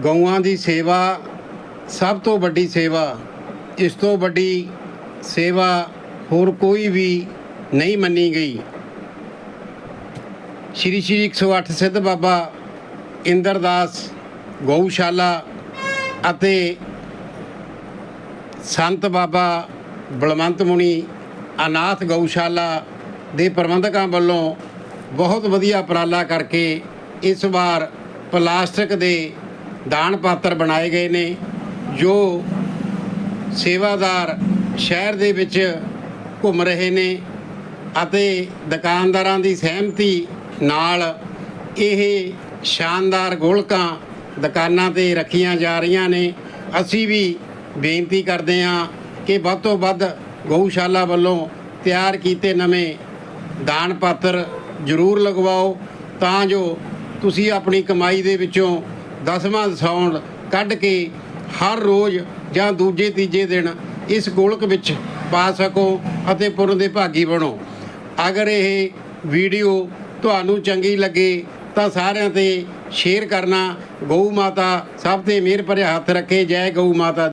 ਗਊਆਂ ਦੀ ਸੇਵਾ ਸਭ ਤੋਂ ਵੱਡੀ ਸੇਵਾ, ਇਸ ਤੋਂ ਵੱਡੀ ਸੇਵਾ ਹੋਰ ਕੋਈ ਵੀ ਨਹੀਂ ਮੰਨੀ ਗਈ। ਸ਼੍ਰੀ ਸ਼੍ਰੀ 108 ਸਿੱਧ ਬਾਬਾ ਇੰਦਰਦਾਸ ਗਊਸ਼ਾਲਾ ਅਤੇ ਸੰਤ ਬਾਬਾ ਬਲਵੰਤ ਮੁਨੀ ਅਨਾਥ ਗਊਸ਼ਾਲਾ ਦੇ ਪ੍ਰਬੰਧਕਾਂ ਵੱਲੋਂ ਬਹੁਤ ਵਧੀਆ ਉਪਰਾਲਾ ਕਰਕੇ ਇਸ ਵਾਰ ਪਲਾਸਟਿਕ ਦੇ ਦਾਨ ਪਾਤਰ ਬਣਾਏ ਗਏ ਨੇ, ਜੋ ਸੇਵਾਦਾਰ ਸ਼ਹਿਰ ਦੇ ਵਿੱਚ ਘੁੰਮ ਰਹੇ ਨੇ ਅਤੇ ਦੁਕਾਨਦਾਰਾਂ ਦੀ ਸਹਿਮਤੀ ਨਾਲ ਇਹ ਸ਼ਾਨਦਾਰ ਗੋਲਕਾਂ ਦੁਕਾਨਾਂ ਤੇ ਰੱਖੀਆਂ ਜਾ ਰਹੀਆਂ ਨੇ। ਅਸੀਂ ਵੀ ਬੇਨਤੀ ਕਰਦੇ ਹਾਂ ਕਿ ਵੱਧ ਤੋਂ ਵੱਧ ਗਊਸ਼ਾਲਾ ਵੱਲੋਂ ਤਿਆਰ ਕੀਤੇ ਨਵੇਂ ਦਾਨ ਪਾਤਰ ਜ਼ਰੂਰ ਲਗਵਾਓ, ਤਾਂ ਜੋ ਤੁਸੀਂ ਆਪਣੀ ਕਮਾਈ ਦੇ ਵਿੱਚੋਂ ਦਸਵਾਂ ਦਸਾਉਣ ਕੱਢ ਕੇ ਹਰ ਰੋਜ਼ ਜਾਂ ਦੂਜੇ ਤੀਜੇ ਦਿਨ ਇਸ ਗੋਲਕ ਵਿੱਚ ਪਾ ਸਕੋ ਅਤੇ ਪੁੰਨ ਦੇ ਭਾਗੀ ਬਣੋ। ਅਗਰ ਇਹ ਵੀਡੀਓ ਤੁਹਾਨੂੰ ਚੰਗੀ ਲੱਗੇ ਤਾਂ ਸਾਰਿਆਂ ਤੇ ਸ਼ੇਅਰ ਕਰਨਾ। ਗਊ ਮਾਤਾ, ਸਭ ਤੇ ਮਿਹਰ ਭਰਿਆ ਹੱਥ ਰੱਖੇ। ਜੈ ਗਊ ਮਾਤਾ